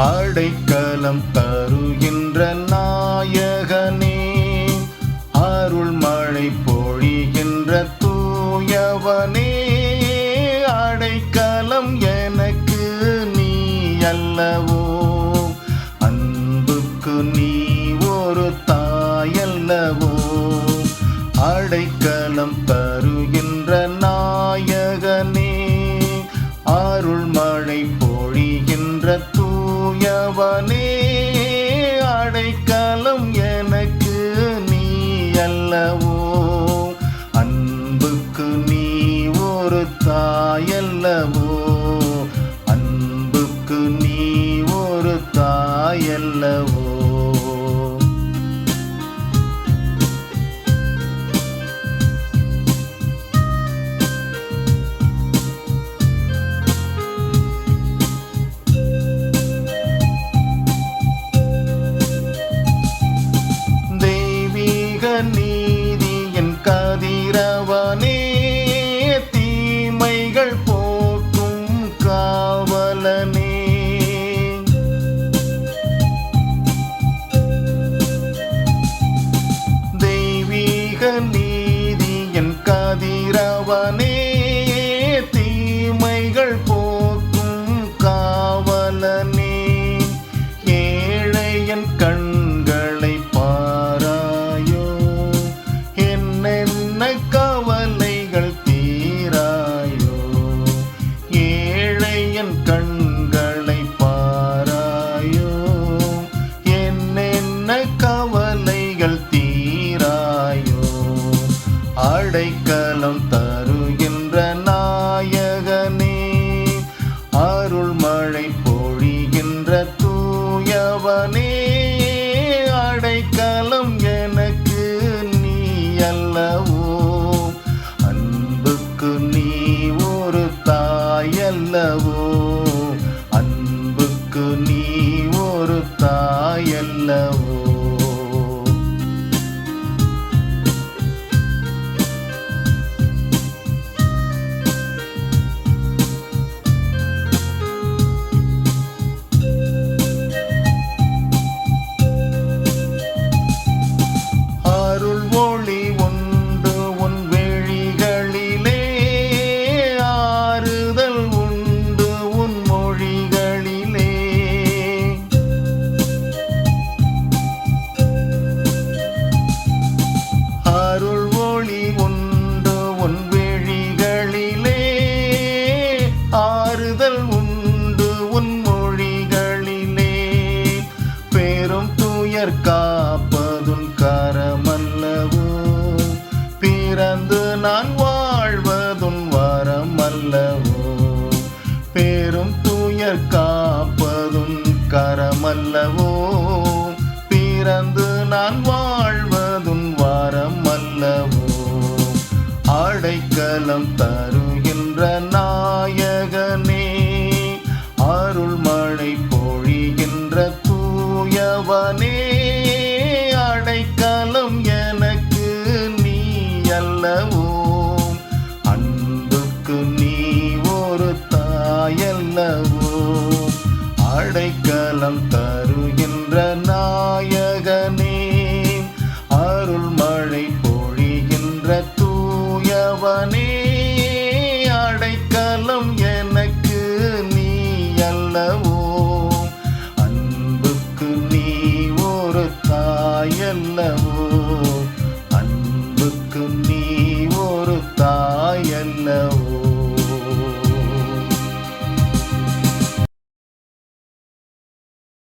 அடைக்கலம் தருகின்ற நாயகனே அருள் மழை பொழிகின்ற தூயவனே அடைக்கலம் எனக்கு நீ அல்லவோ? அன்புக்கு நீ ஒரு தாயல்லவோ? அடைக்கலம் தருகின்ற தூயவனே கதிரவனே தீமைகள் போக்கும் காவலனே ஏழையன் கண்களை பாராயோ என்னென்ன கவலைகள் தீராயோ ஏழையன் கண்களை பாராயோ என்னென்ன நான் நான் வாழ்வதுன் வரமல்லவோ? பெரும் தூயர் காப்பதும் கரமல்லவோ? பிறந்து நான் வாழ்வதும் வரமல்லவோ? அடைக்கலம் தருகின்ற நான் அல்லவோ அடைக்கலம் தருகின்ற நாயகனே அருள் மழை பொழிகின்ற தூயவனே அடைக்கலம் எனக்கு நீ அல்லவோ? அன்புக்கு நீ ஒரு தாயல்லவோ அன்புக்கு நீ ஒரு தாயல்லவோ